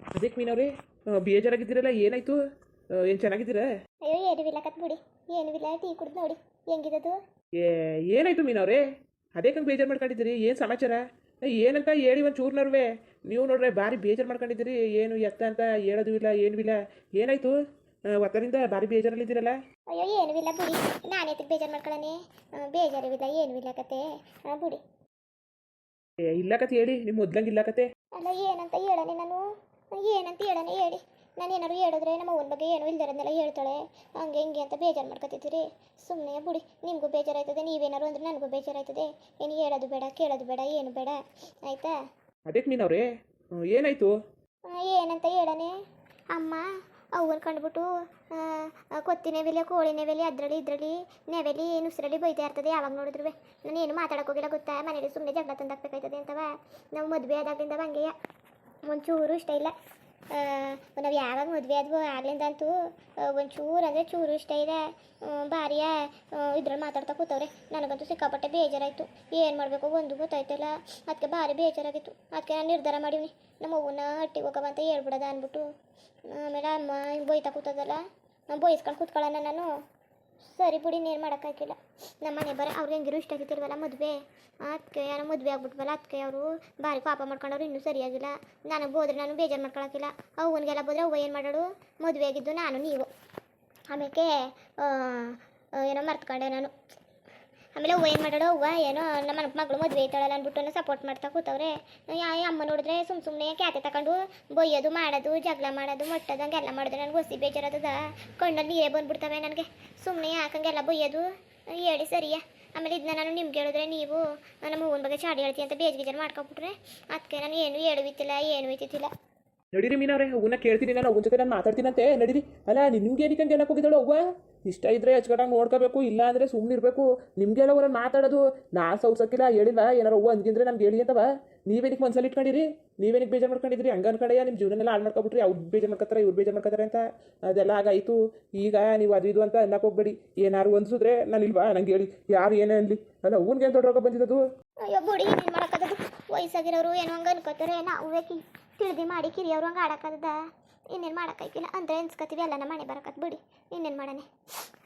ಅದಕ್ಕೆ ಮೀನವ್ರೆ ಬೇಜಾರಾಗಿದ್ದೀರಲ್ಲ ಏನಾಯ್ತು? ಏನು ಚೆನ್ನಾಗಿದ್ದೀರಾ? ಅಯ್ಯೋ ಏನು ಇಲ್ಲ ಕತ್ ಬಿಡಿ. ಏನು ಇಲ್ಲ ಟೀ ಕುಡ್ದು ನೋಡಿ ಹೆಂಗಿದದು? ಏ ಏನಾಯ್ತು ಮೀನವ್ರೆ ಅದೇಕಂಗೆ ಬೇಜಾರು ಮಾಡ್ಕೊಂಡಿದ್ದೀರಿ ಏನು ಸಮಾಚಾರ? ಏನಂತ ಹೇಳಿ ಒಂದು ನರ್ವೆ. ನೀವು ನೋಡ್ರೆ ಭಾರಿ ಬೇಜಾರು ಮಾಡ್ಕೊಂಡಿದ್ದೀರಿ ಏನು ಎತ್ತ ಅಂತ ಹೇಳೋದು ಇಲ್ಲ ಏನೂ ಇಲ್ಲ. ಏನಾಯ್ತು? ಒತ್ತರಿಂದ ಭಾರಿ ಬೇಜಾರಲ್ಲಿದ್ದೀರಲ್ಲ? ಅಯ್ಯೋ ಏನು ಇಲ್ಲ ಬಿಡಿ. ನಾನೇತಿಗೆ ಬೇಜಾರು ಮಾಡ್ಕೊಳ್ಳನೆ ಬೇಜಾರು ಇಲ್ಲ ಏನು ಇಲ್ಲ ಕತೆ. ಬಿಡಿ. ಏ ಇಲ್ಲ ಕತೆ ಹೇಳಿ ನಿಮ್ಮ ಮೊದ್ಲಂಗೆ ಇಲ್ಲ ಕತೆ. ಅಲ್ಲ ಏನಂತ ಹೇಳನೆ ನಾನು? ಏನಂತ ಹೇಳನೆ ಹೇಳಿ. ನಾನು ಏನಾದ್ರು ಹೇಳಿದ್ರೆ ನಮ್ಮ ಅವನ ಬಗ್ಗೆ ಏನೂ ಇಲ್ದಿರೋದನ್ನೆಲ್ಲ ಹೇಳ್ತಾಳೆ. ಹಂಗೆ ಹಿಂಗೆ ಅಂತ ಬೇಜಾರು ಮಾಡ್ಕೊತಿದ್ದೀರಿ. ಸುಮ್ಮನೆ ಬಿಡಿ ನಿಮಗೂ ಬೇಜಾರಾಯ್ತದೆ ನೀವೇನಾರು ಅಂದ್ರೆ ನನಗೂ ಬೇಜಾರಾಯ್ತದೆ. ಏನು ಹೇಳೋದು ಬೇಡ ಕೇಳೋದು ಬೇಡ ಏನು ಬೇಡ. ಆಯ್ತಾ? ಅದಕ್ಕೆ ಮೀನವ್ರೆ? ಏನಾಯ್ತು? ಏನಂತ ಹೇಳನೆ ಅಮ್ಮ ಅವ್ವನ ಕಂಡುಬಿಟ್ಟು ಆ, ಕೊತ್ತಿ ನೆವೆಲಿ ಕೋಳಿ ನೆವೆಲಿ ಅದರಲ್ಲಿ ಇದರಲ್ಲಿ ನೆವೆಲಿ ಏನು ಉಸಿರಲ್ಲಿ ಬೈತಾ ಇರ್ತದೆ ಯಾವಾಗ ನೋಡಿದ್ರು ನಾನು ಏನು ಮಾತಾಡಕ್ ಹೋಗಿಲ್ಲ ಗೊತ್ತಾ? ಮನೇಲಿ ಸುಮ್ಮನೆ ಜಗಳ ತಂದಾಕ್ಬೇಕಾಯ್ತದೆ ಅಂತವ. ನಾವು ಮದುವೆ ಆದಾಗ್ಲಿಂದ ಹಂಗೆಯ? ಒಂಚೂರು ಇಷ್ಟ ಇಲ್ಲ. ನಾವು ಯಾವಾಗ ಮದುವೆ ಆದ್ವು ಆಗ್ಲಿಂದಂತೂ ಒಂಚೂರು ಅಂದರೆ ಚೂರು ಇಷ್ಟ ಇದೆ ಭಾರಿಯ ಇದ್ರಲ್ಲಿ ಮಾತಾಡ್ತಾ ಕೂತವ್ರೆ. ನನಗಂತೂ ಸಿಕ್ಕಾಪಟ್ಟೆ ಬೇಜಾರಾಯಿತು. ಏನು ಮಾಡಬೇಕು? ಒಂದು ಗೊತ್ತಾಯ್ತಲ್ಲ. ಅದಕ್ಕೆ ಭಾರಿ ಬೇಜಾರಾಗಿತ್ತು. ಅದಕ್ಕೆ ನಾನು ನಿರ್ಧಾರ ಮಾಡೀನಿ ನಮ್ಮ ಅವನ್ನ ಹಟ್ಟಿಗೆ ಹೋಗವ ಅಂತ ಹೇಳ್ಬಿಡೋದ ಅಂದ್ಬಿಟ್ಟು ಆಮೇಲೆ ಅಮ್ಮ ಬೈತಾ ಕೂತದಲ್ಲ. ನಾನು ಬೈಸ್ಕೊಂಡು ಕೂತ್ಕೊಳ್ಳೋಣ ನಾನು. ಸರಿ ಬಿಡಿ ಇನ್ನೇನು ಮಾಡೋಕ್ಕಾಗಿಲ್ಲ ನಮ್ಮ ಮನೆ ಬರ ಅವ್ರಿಗೆ ಹೆಂಗಿರು ಇಷ್ಟ ಆಗಿತ್ತಿಲ್ವಲ್ಲ ಮದುವೆ? ಅದಕ್ಕೆ ಯಾರೋ ಮದುವೆ ಆಗ್ಬಿಟ್ವಲ್ಲ ಅದಕ್ಕೆ ಅವರು ಭಾರಿ ಪಾಪ ಮಾಡ್ಕೊಂಡವ್ರು ಇನ್ನೂ ಸರಿಯಾಗಿಲ್ಲ. ನನಗೆ ಹೋದ್ರೆ ನಾನು ಬೇಜಾರು ಮಾಡ್ಕೊಳಕ್ಕಿಲ್ಲ. ಅವ್ವನಿಗೆಲ್ಲ ಹೋದ್ರೆ ಅವ್ವ ಏನು ಮಾಡೋಳು? ಮದುವೆ ಆಗಿದ್ದು ನಾನು, ನೀವು. ಆಮೇಲೆ ಏನೋ ಮರ್ತ್ಕೊಂಡೆ ನಾನು. ಆಮೇಲೆ ಏನು ಮಾಡೋಣ ಅವ್ವ ಏನೋ ನಮ್ಮ ಮಗಳು ಮದುವೆ ಐತಾಳಲ್ಲ ಅಂದ್ಬಿಟ್ಟು ಸಪೋರ್ಟ್ ಮಾಡ್ತಾ ಕೂತವ್ರೆ. ಯಾ ಅಮ್ಮ ನೋಡಿದ್ರೆ ಸುಮ್ಮ ಸುಮ್ಮನೆ ಕ್ಯಾತೆ ತಗೊಂಡು ಬೊಯ್ಯೋದು, ಮಾಡೋದು, ಜಗಳ ಮಾಡೋದು, ಮೊಟ್ಟೋದು ಹಂಗೆಲ್ಲ ಮಾಡಿದ್ರೆ ನನಗೆ ಹೊಸಿ ಬೇಜಾರದದ. ಕಣ್ಣಲ್ಲಿ ನೀರೇ ಬಂದ್ಬಿಡ್ತವೆ ನನಗೆ. ಸುಮ್ಮನೆ ಯಾಕಂಗೆಲ್ಲ ಬೊಯ್ಯೋದು? ಹೇಳಿ ಸರಿಯಾ. ಆಮೇಲೆ ಇದನ್ನ ನಾನು ನಿಮ್ಗೆ ಹೇಳಿದ್ರೆ ನೀವು ನಮ್ಮ ಹೂವಿನ ಬಗ್ಗೆ ಚಾಡಿ ಹೇಳ್ತೀನಿ ಅಂತ ಬೇಜ್ ಬೇಜಾರು ಮಾಡ್ಕೊಬಿಟ್ರೆ ಅದಕ್ಕೆ ನಾನು ಏನು ಹೇಳುವಿತ್ತಿಲ್ಲ, ಏನು ಇತ್ತಿಲ್ಲ ನಡೀರಿ ಮೀನಾರೆ ಅವನ್ನ ಕೇಳ್ತೀನಿ ನಾನು, ಅವನ ಜೊತೆ ನಾನು ಮಾತಾಡ್ತೀನಂತೆ, ನಡೀರಿ. ಅಲ್ಲ ನಿಮ್ಗೆ ಏನಕ್ಕೆ ಏನಕ್ಕೆ ಹೋಗಿದ್ದಾಳು ಅವ್ವ? ಇಷ್ಟ ಇದ್ರೆ ಅಚ್ಚುಕಟ್ಟಾಗಿ ನೋಡ್ಕೋಬೇಕು, ಇಲ್ಲ ಅಂದರೆ ಸುಮ್ಮನಿರ್ಬೇಕು ನಿಮಗೆಲ್ಲ ಅವ್ರನ್ನ ಮಾತಾಡೋದು. ನಾ ಸೌಸಕ್ಕಿಲ್ಲ ಹೇಳಿಲ್ಲ, ಏನಾರು ಅವ್ವ ಅಂದ್ಗಿಂದ್ರೆ ನಮ್ಗೆ ಹೇಳಿ ಅಂತವ. ನೀವೇನಕ್ಕೆ ಮನ್ಸಲ್ಲಿ ಇಟ್ಕೊಂಡಿರಿ? ನೀವೇನಕ್ಕೆ ಬೇಜಾರು ಮಾಡ್ಕೊಂಡಿದ್ರಿ? ಹಂಗೆ ಅನ್ಕಡೆಯ ನಿಮ್ಮ ಜೀವನನೆಲ್ಲ ಹಾಳು ಮಾಡ್ಕೊಬಿಟ್ರಿ. ಅವ್ರು ಬೇಜಾರು ಮಾಡ್ಕೊತಾರೆ, ಇವ್ರು ಬೇಜಾರು ಮಾಡ್ಕೊತಾರೆ ಅಂತ. ಅದೆಲ್ಲ ಆಗಾಯಿತು ಈಗ ನೀವು ಅದು ಇದು ಅಂತ ಅನ್ನಕ್ಕೆ ಹೋಗ್ಬೇಡಿ. ಏನಾರು ಅನ್ಸಿದ್ರೆ ನಾನು ಇಲ್ವಾ? ನಂಗೆ ಹೇಳಿ. ಯಾರು ಏನೇ ಅನ್ಲಿ. ಅಲ್ಲ, ಅವ್ನಿಗೆ ಏನು ದೊಡ್ಡ ರೋಗ ಬಂದಿದ್ದದು? ಅಯ್ಯೋ ಏನು ವಯಸ್ಸಾಗಿರೋರು ಏನೋ ಹಂಗೆ ಅನ್ಕೋತಾರೆ. ತಿಳಿದಿ ಮಾಡಿ ಕಿರಿಯವ್ರು ಹಂಗೆ ಆಡಕ್ಕದ ಇನ್ನೇನು ಮಾಡೋಕ್ಕಾಯ್ತಿಲ್ಲ ಅಂದರೆ ಅನ್ಸ್ಕೊತೀವಿ ಎಲ್ಲ ನಮ್ಮ ಮನೆ ಬರಕತ್ ಬಿಡಿ. ಇನ್ನೇನು ಮಾಡೋಣ?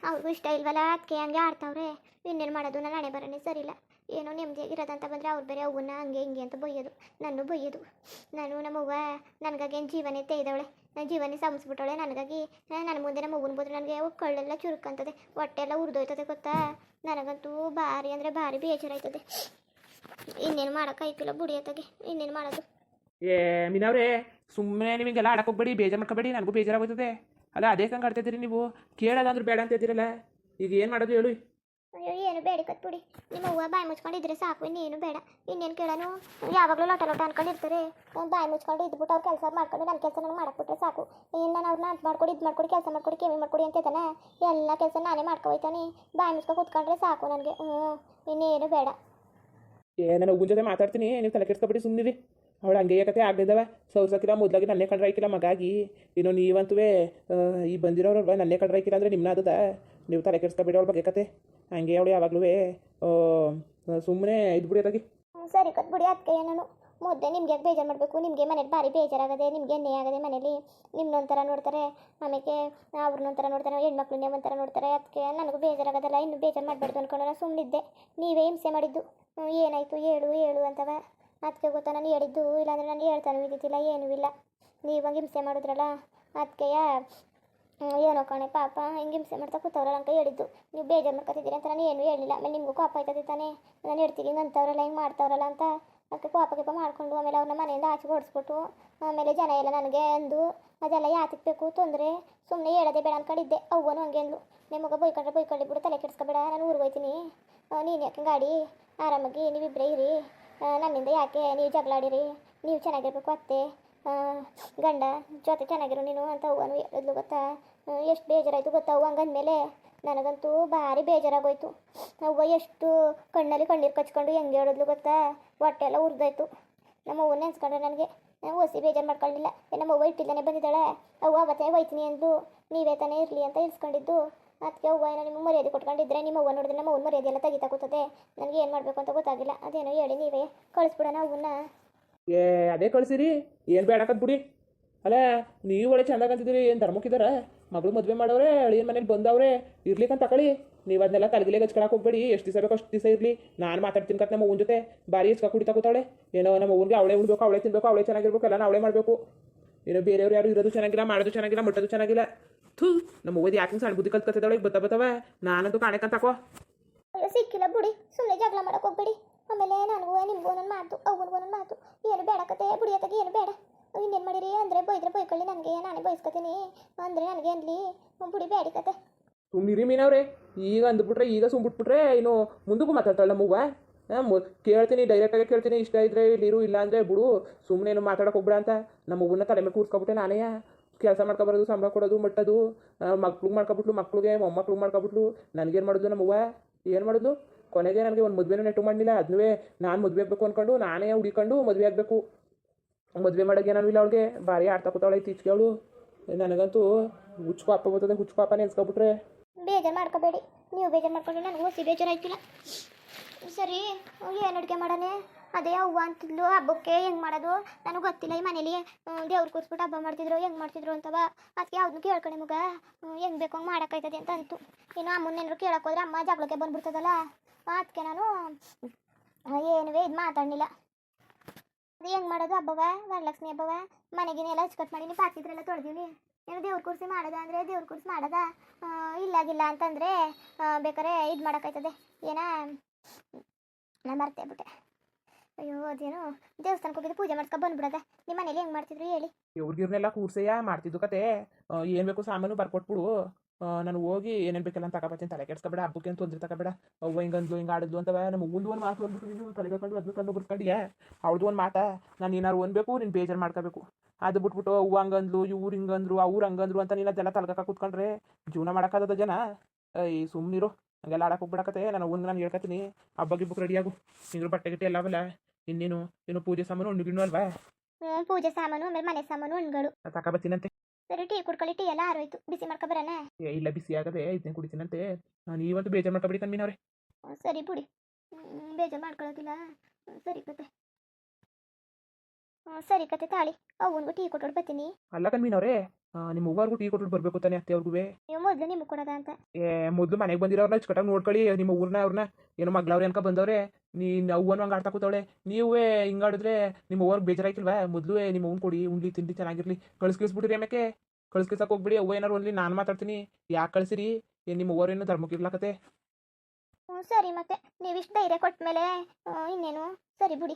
ಅವ್ರಿಗೂ ಇಷ್ಟ ಇಲ್ವಲ್ಲ? ಅದಕ್ಕೆ ಹಂಗೆ ಆಡ್ತಾವ್ರೆ. ಇನ್ನೇನು ಮಾಡೋದು? ನನ್ನ ಹಣೆ ಬರೋನೇ ಸರಿ ಇಲ್ಲ ಏನೋ ನೆಮ್ಮದಿಯಾಗಿರೋದಂತ ಬಂದರೆ ಅವ್ರು ಬೇರೆ ಅವನ್ನ ಹಂಗೆ ಹಿಂಗೆ ಅಂತ ಬೈಯೋದು ನಾನು ಬೊಯ್ಯೋದು. ನಾನು ನಮ್ಮವ್ವ ನನಗಾಗಿ ಏನು ಜೀವನೇ ತೆಗೆದವಳೆ? ನನ್ನ ಜೀವನೇ ಸಂಸ್ಬಿಟ್ಟವಳೆ ನನಗಾಗಿ ನನ್ನ ಮುಂದೆ ನಮ್ಮ ಅವ್ವನ ಬಂದರೆ ನನಗೆ ಕಳ್ಳೆಲ್ಲ ಚುರುಕಂತದೆ. ಹೊಟ್ಟೆ ಎಲ್ಲ ಉರಿದೋಯ್ತದೆ ಗೊತ್ತಾ? ನನಗಂತೂ ಭಾರಿ ಅಂದರೆ ಭಾರಿ ಬೇಜಾರಾಯ್ತದೆ. ಇನ್ನೇನು ಮಾಡೋಕ್ಕಾಯ್ತಿಲ್ಲ ಬುಡಿಯತ್ತಾಗೆ ಇನ್ನೇನು ಮಾಡೋದು? ಏ ಮೀನವ್ರೆ ಸುಮ್ಮನೆ ನಿಮಗೆಲ್ಲ ಆಡಕ್ಕೆ ಹೋಗ್ಬೇಡಿ ಬೇಜಾರು ಮಾಡ್ಕೋಬೇಡಿ ನನಗೂ ಬೇಜಾರಾಗೋಯ್ತದೆ. ಅಲ್ಲ ಅದೇ ಕಂಗೆ ಆಡ್ತಿದ್ದೀರಿ ನೀವು? ಅಂದ್ರೆ ಬೇಡ ಅಂತ ಇದ್ದೀರಲ್ಲ. ಈಗ ಏನು ಮಾಡೋದು ಹೇಳು. ಅಯ್ಯೋ ಏನು ಬೇಡ ಕತ್ಬಿಡಿ. ನಿಮ್ಮ ಅವ್ವ ಬಾಯಿ ಮುಚ್ಕೊಂಡಿದ್ರೆ ಸಾಕು ಇನ್ನೇನು ಬೇಡ. ಇನ್ನೇನು ಕೇಳೋನು? ಯಾವಾಗಲೂ ಲೋಟ ಲೋಟ ಅನ್ಕೊಂಡಿರ್ತಾರೆ. ಬಾಯಿ ಮುಚ್ಕೊಂಡು ಇದ್ಬಿಟ್ಟು ಅವ್ರು ಕೆಲಸ ಮಾಡ್ಕೊಂಡು ನನ್ನ ಕೆಲಸ ನನಗೆ ಮಾಡಕ್ಬಿಟ್ರೆ ಸಾಕು. ಇನ್ನು ನಾನು ಅವ್ರನ್ನ ಅಂತ ಮಾಡ್ಕೊಡಿ ಇದು ಮಾಡ್ಕೊಡಿ ಕೆಲಸ ಮಾಡ್ಕೊಡಿ ಕೆಮ್ಮಿ ಮಾಡ್ಕೊಡಿ ಅಂತ ಇದ್ದಾನೆ. ಎಲ್ಲ ಕೆಲಸ ನಾನೇ ಮಾಡ್ಕೊಯ್ತಾನೆ. ಬಾಯಿ ಮುಚ್ಕೊಂಡು ಕೂತ್ಕೊಂಡ್ರೆ ಸಾಕು ನನಗೆ. ಹ್ಞೂ ಇನ್ನೇನು ಬೇಡ. ಏ ನಾನು ಜೊತೆ ಮಾತಾಡ್ತೀನಿ. ನೀವು ತಲೆ ಕೆಡ್ಸ್ಕೊಬಿಡಿ ಸುಮ್ಮನಿರಿ ಅವಳು ಹಂಗೆ ಕತೆ ಆಗ್ಲಿದ್ದವ ಸೌರ್ಸಕಿಲ್ಲ ಮೊದಲಾಗಿ ನನ್ನೇ ಕಂಡ್ರೆ ಆಯ್ಕಿಲ್ಲ ಮಗಾಗಿ. ಇನ್ನು ನೀವಂತೂ ಈ ಬಂದಿರೋರು ನನ್ನೇ ಕಂಡ್ರೆ ಆಯ್ಕಿಲ್ಲ ಅಂದರೆ ನಿಮ್ಮನ್ನ ಅದದ ನೀವು ತಲೆ ಕೆಡ್ಸ್ಕೊಬೇಡಿ ಅವಳ ಬಗ್ಗೆ ಕತೆ. ಹಂಗೆ ಅವಳು ಯಾವಾಗಲೂ ಸುಮ್ಮನೆ ಇದ್ಬಿಡಿ ಅದಾಗಿ ಸರಿ ಸರಿ ಕೊಟ್ಬಿಡಿ ಅದಕ್ಕೆ ನಾನು ಮುದ್ದೆ ನಿಮಗೆ ಬೇಜಾರು ಮಾಡಬೇಕು? ನಿಮಗೆ ಮನೇಲಿ ಭಾರಿ ಬೇಜಾರಾಗದೆ, ನಿಮಗೆ ಎಣ್ಣೆ ಆಗದೆ ಮನೇಲಿ ನಿಮ್ಮನ್ನೊಂಥರ ನೋಡ್ತಾರೆ. ಆಮೇಲೆ ಅವ್ರನ್ನೊಂಥರ ನೋಡ್ತಾರೆ, ಹೆಣ್ಮಕ್ಳನ್ನೇ ಒಂಥರ ನೋಡ್ತಾರೆ. ಅದಕ್ಕೆ ನನಗೂ ಬೇಜಾರಾಗೋದಲ್ಲ, ಇನ್ನು ಬೇಜಾರು ಮಾಡಬಾರ್ದು ಅಂದ್ಕೊಂಡು ನಾನು ಸುಮ್ಮನಿದ್ದೆ ನೀವೇ ಹಿಂಸೆ ಮಾಡಿದ್ದು. ಏನಾಯ್ತು? ಹೇಳು ಹೇಳು ಅಂತವ. ಅದಕ್ಕೆ ಗೊತ್ತಾ ನಾನು ಹೇಳಿದ್ದು ಇಲ್ಲಾಂದ್ರೆ ನಾನು ಹೇಳ್ತಾನೂ ಇದ್ದಿದ್ದಿಲ್ಲ, ಏನೂ ಇಲ್ಲ. ನೀವು ಹಂಗೆ ಹಿಂಸೆ ಮಾಡಿದ್ರಲ್ಲ ಅದಕ್ಕೆ ಏನೋ ಕಣೆ ಪಾಪ, ಹಿಂಗೆ ಹಿಂಸೆ ಮಾಡ್ತಾ ಕೂತವ್ರಲ್ಲ ಅಂತ ಹೇಳಿದ್ದು. ನೀವು ಬೇಜಾರು ಮಾಡ್ಕೊತಿದ್ದೀರಿ ಅಂತ ನಾನು ಏನೂ ಹೇಳಿಲ್ಲ. ಆಮೇಲೆ ನಿಮಗೂ ಕೋಪ ಆಯ್ತದೆ ತಾನೇ? ನಾನು ಹೇಳ್ತೀನಿ, ಹಿಂಗೆ ಅಂತವ್ರಲ್ಲ, ಹಿಂಗೆ ಮಾಡ್ತಾವ್ರಲ್ಲ ಅಂತ ಅದಕ್ಕೆ ಕೋಪ ಗೀಪ ಮಾಡ್ಕೊಂಡು ಆಮೇಲೆ ಅವ್ರನ್ನ ಮನೆಯಿಂದ ಆಚೆ ಓಡಿಸ್ಬಿಟ್ಟು ಆಮೇಲೆ ಜನ ಎಲ್ಲ ನನಗೆ ಅಂದು, ಅದೆಲ್ಲ ಯಾತಕ್ಕೆ ಬೇಕು ತೊಂದರೆ ಸುಮ್ಮನೆ ಹೇಳೋದೇ ಬೇಡ ಅನ್ಕೊಂಡಿದ್ದೆ. ಅವ್ವನು ಹಂಗೆ ಅಂದ್ಲು. ನಿಮಗೆ ಬೈಕೊಂಡ್ರೆ ಬೈಕೊಳ್ಳಿ ಬಿಡು, ತಲೆ ಕೆಡಿಸ್ಕೊಬೇಡ, ನಾನು ಊರಿಗೆ ಹೋಯ್ತೀನಿ. ನೀನು ಯಾಕೆ ಗಾಡಿ ಆರಾಮಾಗಿ ನೀವಿಬ್ಬರೇ ಇರಿ. ನನ್ನಿಂದ ಯಾಕೆ ನೀವು ಜಗಳಾಡಿರಿ? ನೀವು ಚೆನ್ನಾಗಿರ್ಬೇಕು ಅತ್ತೆ. ಗಂಡ ಜೊತೆ ಚೆನ್ನಾಗಿರು ನೀನು ಅಂತ ಅವ್ವನು ಹೇಳಿದ್ಲು ಗೊತ್ತಾ? ಎಷ್ಟು ಬೇಜಾರಾಯಿತು ಗೊತ್ತಾ ಅವ್ವ ಹಂಗಂದ್ಮೇಲೆ? ನನಗಂತೂ ಭಾರಿ ಬೇಜಾರಾಗೋಯ್ತು. ಅವ್ವ ಎಷ್ಟು ಕಣ್ಣಲ್ಲಿ ಕಣ್ಣೀರು ಕಚ್ಕೊಂಡು ಹೆಂಗೆ ಹೇಳಿದ್ಲು ಗೊತ್ತಾ? ಹೊಟ್ಟೆ ಎಲ್ಲ ಉರಿದಾಯ್ತು. ನಮ್ಮ ಅವ್ವನ್ನ ನೆನ್ಸ್ಕೊಂಡ್ರೆ ನನಗೆ ಓಸಿ ಬೇಜಾರು ಮಾಡ್ಕೊಳ್ಳಿಲ್ಲ ಏ, ನಮ್ಮ ಅವ್ವ ಇಟ್ಟಿದ್ದಾನೆ ಬಂದಿದ್ದಾಳೆ. ಅವ್ವ ಅವತ್ತೇ ಹೋಯ್ತೀನಿ ಅಂದ್ಲು. ನೀವೇ ತಾನೇ ಇರಲಿ ಅಂತ ಇರಿಸ್ಕೊಂಡಿದ್ದು ಅದಕ್ಕೆ ಅವ್ವ ಏನೋ ನಿಮಗೆ ಮರ್ಯಾದೆ ಕೊಟ್ಕೊಂಡಿದ್ರೆ, ನಿಮ್ಮ ಅವ್ವ ನೋಡಿದ್ರೆ ನಮ್ಮ ಅವ್ವನ ಮರ್ಯಾದೆ ಎಲ್ಲ ತೆಗಿತಾ ಕೂತದೆ. ನನಗೆ ಏನು ಮಾಡಬೇಕು ಅಂತ ಗೊತ್ತಾಗಿಲ್ಲ. ಅದೇನೋ ಹೇಳಿ ನೀವೇ. ಕಳಿಸ್ಬಿಡೋಣ ಅವನ್ನ ಏ, ಅದೇ ಕಳಿಸಿರಿ. ಏನು ಬೇಡಕತ್ ಬಿಡಿ. ಅಲ್ಲ, ನೀವು ಒಳ್ಳೆ ಚಂದಾಗ ಅಂತಿದ್ದೀರಿ. ಏನು ಧರ್ಮಕ್ಕಿದಾರ? ಮಗಳು ಮದುವೆ ಮಾಡೋರೆ ಅಳಿಯನ ಮನೇಲಿ ಬಂದವ್ರೆ. ಇರ್ಲಿಕ್ಕಂತ ತಗೊಳ್ಳಿ ನೀವು ಅದನ್ನೆಲ್ಲ ತಲೆಗಿಲೆ ಹಚ್ಕೊಳಕ್ಕೆ ಹೋಗ್ಬೇಡಿ. ಎಷ್ಟು ದಿವಸ ಬೇಕು ಅಷ್ಟು ದಿವಸ ಇರಲಿ. ನಾನು ಮಾತಾಡ್ತೀನಿ ಕತ್ ನಮ್ಮ ಅವ್ವನ ಜೊತೆ. ಬಾರಿ ಹಚ್ಕ ಕುಡಿತಾ ಕೂತಾಳೆ. ಏನೋ ನಮ್ಮ ಅವ್ವನಿಗೆ ಅವಳೆ ಉಣ್ಬೇಕು, ಅವಳೆ ತಿನ್ಬೇಕು, ಅವಳೆ ಚೆನ್ನಾಗಿರ್ಬೇಕು ಎಲ್ಲ ಅವಳೆ ಮಾಡಬೇಕು. ಏನೋ ಬೇರೆಯವ್ರು ಯಾರು ಇರೋದು ಚೆನ್ನಾಗಿಲ್ಲ ಮಾಡೋದು ಚೆನ್ನಾಗಿಲ್ಲ ಮುಟ್ಟೋದು ಚೆನ್ನಾಗಿಲ್ಲ. ಥೂ ನಮ್ಮ ಓದಿ ಯಾಕೆ ಸಣ್ಣ ಬುದ್ಧಿ ಕಲ್ತ್ಕತ್ತದೊಳಗೆ ಬತ್ತ ಬತ್ತವ ನಾನಂತೂ ಅಯ್ಯ ಸಿಕ್ಕಿಲ್ಲ ಬಿಡಿ. ಸುಮ್ಮನೆ ಜಗಳ ಮಾಡಕ್ಕೆ ಹೋಗ್ಬೇಡಿ. ಆಮೇಲೆ ನನಗೂ ನಿಮಗೂ ನನ್ನ ಮಾತು ಅವನಿಗೂ ನನ್ನ ಮಾತು. ಏನು ಬೇಡಕತೆ ಬುಡಿಯತ್ತಾಗ ಏನು ಬೇಡ. ಇನ್ನೇನು ಮಾಡಿರಿ? ಅಂದರೆ ಬೈದ್ರೆ ಬೈಕೊಳ್ಳಿ ನನಗೆ ನಾನೇ ಬೈಸ್ಕೊತೀನಿ. ಅಂದರೆ ನನಗೆ ಅನ್ಲಿ. ಬುಡಿ ಬೇಡಿ ಕತೆ. ಸುಮ್ಮನಿರಿ ಮೀನವ್ರೆ. ಈಗ ಅಂದ್ಬಿಟ್ರೆ ಈಗ ಸುಮ್ಬಿಟ್ಬಿಟ್ರೆ ಇನ್ನು ಮುಂದಕ್ಕೂ ಮಾತಾಡ್ತಾಳೆ ನಮ್ಮವ್ವ. ಕೇಳ್ತೀನಿ ಡೈರೆಕ್ಟಾಗಿ ಕೇಳ್ತೀನಿ. ಇಷ್ಟ ಇದ್ರೆ ಇಲ್ಲಿರು ಇಲ್ಲ ಅಂದರೆ ಬಿಡು. ಸುಮ್ಮನೆ ಏನು ಮಾತಾಡಕ್ಕೆ ಹೋಗ್ಬಿಡ ಅಂತ. ನಮ್ಮ ಮಗುನ ತಲೆ ಮೇಲೆ ಕೂರ್ಸ್ಕೊಬಿಟ್ಟೆ ನಾನೇ. ಕೆಲಸ ಮಾಡ್ಕೊಬಾರದು ಸಂಬಳ ಕೊಡೋದು, ಮಟ್ಟದು. ಮಕ್ಳಿಗೆ ಮಾಡ್ಕೊಬಿಟ್ಲು, ಮಕ್ಳಿಗೆ, ಮೊಮ್ಮಕ್ಳಿಗೆ ಮಾಡ್ಕೊಬಿಟ್ಲು. ನನಗೇನು ಮಾಡೋದು ನಮ್ಮವ್ವ ಏನು ಮಾಡೋದು? ಕೊನೆಗೆ ನನಗೆ ಒಂದು ಮದುವೆನೂ ನೆಟ್ಟು ಮಾಡಲಿಲ್ಲ. ಅದನ್ನೂ ನಾನು ಮದುವೆ ಆಗಬೇಕು ಅಂದ್ಕೊಂಡು ನಾನೇ ಹುಡಿಕೊಂಡು ಮದುವೆ ಆಗಬೇಕು. ಮದುವೆ ಮಾಡೋಕೆ ಏನೂ ಇಲ್ಲ ಅವಳಿಗೆ. ಭಾರಿ ಆಡ್ತಾ ಕೂತಾವಳೆ ಇತ್ತೀಚೆಗೆ ನನಗಂತೂ ಹುಚ್ಚು ಪಾಪ ಬರ್ತದೆ. ಹುಚ್ಚು ಪಾಪ ನೆನ್ಸ್ಕೊಬಿಟ್ರೆ ಬೇಜಾರು ಮಾಡ್ಕೋಬೇಡಿ. ನೀವು ಬೇಜಾರು ಮಾಡ್ಕೊಂಡ್ರೆ ನನಗೂ ಬೇಜಾರು ಆಯ್ತಿಲ್ಲ ಸರಿ ಏನು ಅಡುಗೆ ಮಾಡೋಣ? ಅದೇ ಅವ್ವ ಅಂತಿದ್ಲು, ಹಬ್ಬಕ್ಕೆ ಹೆಂಗೆ ಮಾಡೋದು? ನನಗೆ ಗೊತ್ತಿಲ್ಲ ಈ ಮನೇಲಿ. ದೇವ್ರು ಕೂರಿಸ್ಬಿಟ್ಟು ಹಬ್ಬ ಮಾಡ್ತಿದ್ರು, ಹೆಂಗೆ ಮಾಡ್ತಿದ್ರು ಅಂತವ ಅದಕ್ಕೆ ಯಾವ್ದನ್ನು ಕೇಳ್ಕೊಳಿ ಮಗ? ಹೆಂಗೆ ಬೇಕು ಹಂಗೆ ಮಾಡೋಕ್ಕಾಯ್ತದೆ ಅಂತ ಅಂತು. ಇನ್ನು ಅಮ್ಮನೇನರು ಕೇಳಕ್ಕೆ ಹೋದ್ರೆ ಅಮ್ಮ ಜಗಳಕ್ಕೆ ಬಂದ್ಬಿಡ್ತದಲ್ಲ? ಅದಕ್ಕೆ ನಾನು ಏನುವೇ ಇದು ಮಾತಾಡಲಿಲ್ಲ. ಅದು ಹೆಂಗೆ ಮಾಡೋದು ಹಬ್ಬವ? ವರಲಕ್ಷ್ಮಿ ಹಬ್ಬವ? ಮನೆಗಿನೆಲ್ಲ ಹಚ್ಕಟ್ ಮಾಡೀನಿ ಪಾತ್ರೆಲ್ಲ ತೊಳೆದೀನಿ. ಏನು ದೇವ್ರ ಕುರ್ಸಿ ಮಾಡೋದ ಅಂದರೆ ದೇವ್ರ ಕುರ್ಸಿ ಮಾಡೋದ? ಇಲ್ಲಾಗಿಲ್ಲ ಅಂತಂದರೆ ಬೇಕಾರೆ ಇದು ಮಾಡೋಕ್ಕಾಯ್ತದೆ. ಏನ? ನಾ ಮರ್ತೇ ಬಿಟ್ಟೆ ಅಯ್ಯೋ, ಅದೇನೋ ದೇವಸ್ಥಾನಕ್ಕೆ ಹೋಗಿದ್ದು ಪೂಜೆ ಮಾಡ್ಕೊ ಬಂದ್ಬಿಡದೆ? ನಿಮ್ಮ ಮನೇಲಿ ಹೆಂಗೆ ಮಾಡ್ತಿದ್ರು ಹೇಳಿ? ಇವ್ರಿಗಿರ್ನೆಲ್ಲ ಕೂರ್ಸೆಯ ಮಾಡ್ತಿದ್ದು ಕತೆ. ಏನು ಬೇಕು ಸಾಮಾನು ಬರ್ಕೊಟ್ಬಿಡು. ನಾನು ಹೋಗಿ ಏನೇನು ಬೇಕಲ್ಲ ಅಂತ ತಗೋಬತ್ತೀನಿ ತಲೆ ಕೆಡ್ಸ್ಕೊಬೇಡ ಹಬ್ಬಕ್ಕೆ ಅಂತ ತೊಂದರೆ ತಗೋಬೇಡ. ಅವ್ವ ಹಿಂಗಂದ್ಲು, ಹಿಂಗೆ ಆಡಿದ್ಲು ಅಂತವ. ನಮ್ಮ ಮುಂದೆ ಒಂದು ಮಾತು ಬಂದ್ಬಿಟ್ಟು ನೀನು. ತಲೆ ಕಳ್ಕೊಂಡು ಅದನ್ನ ಕಂಡು ಬರ್ಕೊಂಡಿಯಾ ಅವ್ಳದ್ದು ಒಂದು ಮಾತಾ? ನಾನು ಏನಾರು ಅನ್ಬೇಕು ನೀನು ಬೇಜಾರು ಮಾಡ್ಕೋಬೇಕು. ಅದು ಬಿಟ್ಬಿಟ್ಟು ಅವ್ವ ಹಂಗಂದ್ಲು, ಇವ್ರು ಹಿಂಗಂದ್ರು, ಅವ್ರು ಹಂಗಂದ್ರು ಅಂತ ನೀನು ಅದೆಲ್ಲ ತಲೆಗಾಕ ಕೂತ್ಕೊಂಡ್ರೆ ಜೀವನ ಮಾಡೋಕ್ಕಾಗದ ಜನ? ಈ ಸುಮ್ಮನಿರು ಹಂಗೆಲ್ಲ ಆಡಕ್ಕೆ ಹೋಗ್ಬಿಡಕತ್ತೆ. ನಾನು ಒಂದು ನಾನು ಗೀ ಬುಕ್ ರೆಡಿ ಆಗು. ಈಗ ಬಟ್ಟೆ ಗಿಟ್ಟೆ ಎಲ್ಲವಲ್ಲ ಇನ್ನೇನು ಏನು ಪೂಜೆ ಸಾಮಾನು ಉಣ್ಣು ಗಿಣ್ಣು ಅಲ್ವಾ? ಹ್ಞೂ ಪೂಜೆ ಸಾಮಾನು ಆಮೇಲೆ ಮನೆ ಸಾಮಾನು ಹಣ್ಣುಗಳು ತಗೊಬತ್ತೀನಂತೆ ಸರಿ ಟೀ ಕುಡ್ಕೊಳ್ಳಿ ಟೀ ಎಲ್ಲ ಆರೋಯ್ತು. ಬಿಸಿ ಮಾಡ್ಕೊ ಬರೋಣ? ಏ ಇಲ್ಲ ಬಿಸಿ ಆಗದೆ ಇದನ್ನ ಕುಡಿತೀನಂತೆ. ನೀವಂತೂ ಬೇಜಾರು ಮಾಡ್ಕೊಬಿಡಿ ಕಣ್ಮೀನವ್ರೆ ಸರಿ ಬಿಡಿ. ಬೇಜಾರು ಮಾಡ್ಕೊಳ್ಳೋದಿಲ್ಲ. ಸರಿ ಕತೆ ಸರಿ ಕತೆ ತಾಳಿ. ಅವನಿಗೂ ಟೀ ಕೊಟ್ಟು ಬರ್ತೀನಿ. ಅಲ್ಲ ಕಣ್ಮೀನವ್ರೆ ನಿಮ್ಮ ಅವ್ರಿಗೂ ಟೀ ಕೊಟ್ಟು ಬರ್ಬೇಕು ತಾನೆ ಅತ್ತೆ ಅವ್ರಿಗೂ. ನೀವು ಮೊದಲು ನಿಮ್ಗೆ ಕೊಡೋದ ಅಂತ. ಏ ಮೊದಲು ಮನೆಗೆ ಬಂದಿರೋರ್ನ ಅಚ್ಚುಕಟ್ಟಾಗಿ ನೋಡ್ಕೊಳ್ಳಿ ನಿಮ್ಮ ಊರ್ನ ಅವ್ರನ್ನ ಏನೋ ಮಗ್ಲವ್ರೆ ಅನ್ಕ ಬಂದವ್ರೆ ನೀನು ಅವ್ವನು ಹಂಗೆ ಆಡ್ತಾ ಕೂತವಳೆ. ನೀವೇ ಹಿಂಗಾಡಿದ್ರೆ ನಿಮ್ಮ ಅವ್ರಿಗೆ ಬೇಜಾರಾಯ್ತಿಲ್ವಾ? ಮೊದ್ಲು ನಿಮ್ಮ ಅವ್ನ್ ಕೊಡಿ ಉಂಡ್ಲಿ ತಿಂಡಿ ಚೆನ್ನಾಗಿರ್ಲಿ. ಕಳ್ಸ್ಕಿಸ್ಬಿಟ್ರಿ ಆಮೇಲೆ ಕಳ್ಸ್ಕಿಸಕ್ಕೆ ಹೋಗ್ಬಿಡಿ ಅವ್ವ ಏನಾರು ಒಂದ್ಲಿ ನಾನು ಮಾತಾಡ್ತೀನಿ. ಯಾಕೆ ಕಳ್ಸಿರಿ? ಏನ್ ನಿಮ್ಮ ಅವ್ರೇನು ಧರ್ಮಕ್ಕೆ ಇರ್ಲಾಕತ್ತೆ ಹ್ಞೂ ಸರಿ ಮತ್ತೆ. ನೀವಿಷ್ಟು ಧೈರ್ಯ ಕೊಟ್ಟ ಮೇಲೆ ಇನ್ನೇನು? ಸರಿ ಬಿಡಿ.